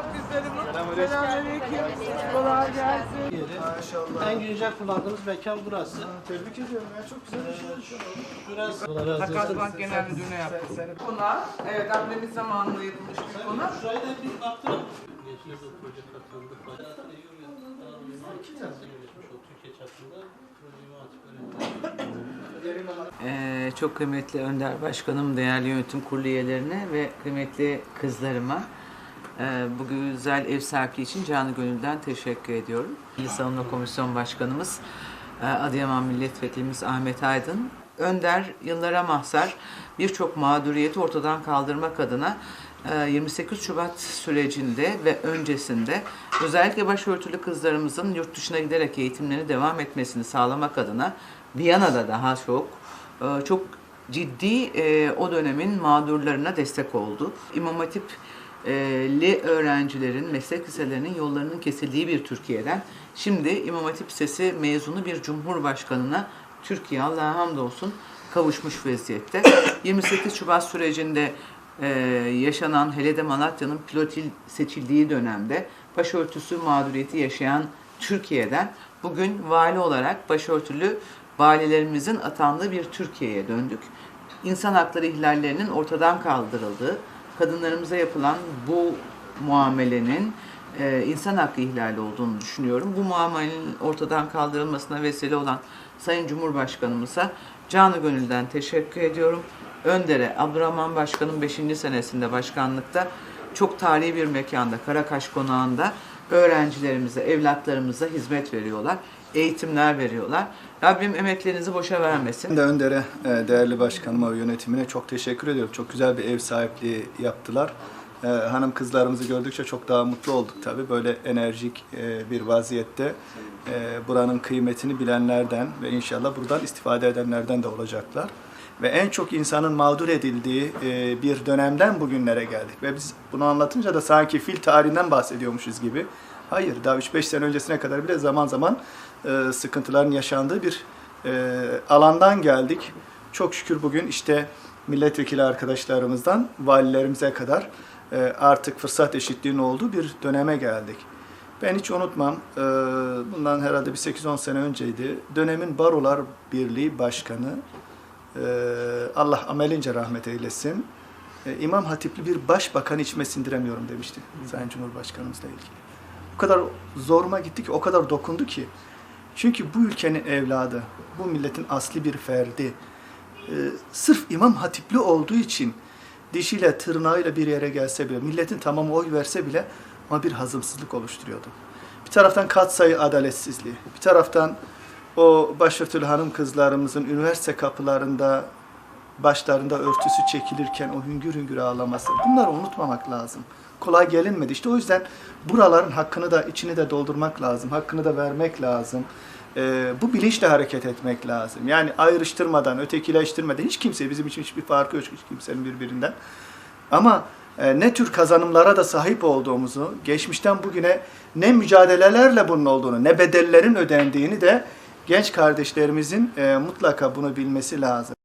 bak güzelim. Selamünaleyküm. Kolay gelsin. En güncel kullandığımız mekan burası. Tebrik ediyorum ya çok güzel bir şey olmuş. Biraz Allah Takas. Bank Genel Müdürü'ne yaptık. Konağı, evet Abdülhamit zamanında yapılmış bir konak. Şurayı da bir baktıralım. Geçiyoruz o proje katıldı. Türkiye çapında Ee, çok kıymetli Önder Başkanım, değerli yönetim kurulu üyelerine ve kıymetli kızlarıma bu güzel ev sahipliği için canı gönülden teşekkür ediyorum. Milli Savunma Komisyon Başkanımız, e, Adıyaman Milletvekilimiz Ahmet Aydın, Önder yıllara mahzar birçok mağduriyeti ortadan kaldırmak adına e, 28 Şubat sürecinde ve öncesinde özellikle başörtülü kızlarımızın yurt dışına giderek eğitimlerine devam etmesini sağlamak adına Viyana'da daha çok e, çok ciddi e, o dönemin mağdurlarına destek oldu. İmam Hatip e, li öğrencilerin, meslek liselerinin yollarının kesildiği bir Türkiye'den şimdi İmam Hatip Lisesi mezunu bir cumhurbaşkanına Türkiye Allah'a hamdolsun kavuşmuş vaziyette. 28 Şubat sürecinde e, yaşanan hele de Malatya'nın pilot il seçildiği dönemde başörtüsü mağduriyeti yaşayan Türkiye'den bugün vali olarak başörtülü valilerimizin atandığı bir Türkiye'ye döndük. İnsan hakları ihlallerinin ortadan kaldırıldığı, kadınlarımıza yapılan bu muamelenin e, insan hakkı ihlali olduğunu düşünüyorum. Bu muamelenin ortadan kaldırılmasına vesile olan Sayın Cumhurbaşkanımıza canı gönülden teşekkür ediyorum. Önder'e, Abdurrahman Başkan'ın 5. senesinde başkanlıkta çok tarihi bir mekanda, Karakaş Konağı'nda öğrencilerimize, evlatlarımıza hizmet veriyorlar. Eğitimler veriyorlar. Rabbim emeklerinizi boşa vermesin. Ben de Önder'e, e, değerli başkanıma ve yönetimine çok teşekkür ediyorum. Çok güzel bir ev sahipliği yaptılar. E, Hanım kızlarımızı gördükçe çok daha mutlu olduk tabii. Böyle enerjik e, bir vaziyette buranın kıymetini bilenlerden ve inşallah buradan istifade edenlerden de olacaklar. Ve en çok insanın mağdur edildiği e, bir dönemden bugünlere geldik. Ve biz bunu anlatınca da sanki fil tarihinden bahsediyormuşuz gibi. Hayır, daha 3-5 sene öncesine kadar bile zaman zaman e, sıkıntıların yaşandığı bir e, alandan geldik. Çok şükür bugün işte milletvekili arkadaşlarımızdan valilerimize kadar artık fırsat eşitliğinin olduğu bir döneme geldik. Ben hiç unutmam, bundan herhalde bir 8-10 sene önceydi. Dönemin Barolar Birliği Başkanı, Allah amelince rahmet eylesin, e, İmam Hatipli bir başbakan içime sindiremiyorum demişti Sayın Cumhurbaşkanımızla ilgili. O kadar zoruma gitti ki, o kadar dokundu ki. Çünkü bu ülkenin evladı, bu milletin asli bir ferdi, e, sırf İmam Hatipli olduğu için dişiyle tırnağıyla bir yere gelse bile, milletin tamamı oy verse bile ama bir hazımsızlık oluşturuyordu. Bir taraftan katsayı adaletsizliği, bir taraftan o başörtülü hanım kızlarımızın üniversite kapılarında başlarında örtüsü çekilirken o hüngür hüngür ağlaması. Bunları unutmamak lazım. Kolay gelinmedi. İşte o yüzden buraların hakkını da içini de doldurmak lazım. Hakkını da vermek lazım. Ee, bu bilinçle hareket etmek lazım. Yani ayrıştırmadan, ötekileştirmeden hiç kimse bizim için hiçbir farkı yok hiç kimsenin birbirinden. Ama e, ne tür kazanımlara da sahip olduğumuzu, geçmişten bugüne ne mücadelelerle bunun olduğunu, ne bedellerin ödendiğini de genç kardeşlerimizin e, mutlaka bunu bilmesi lazım.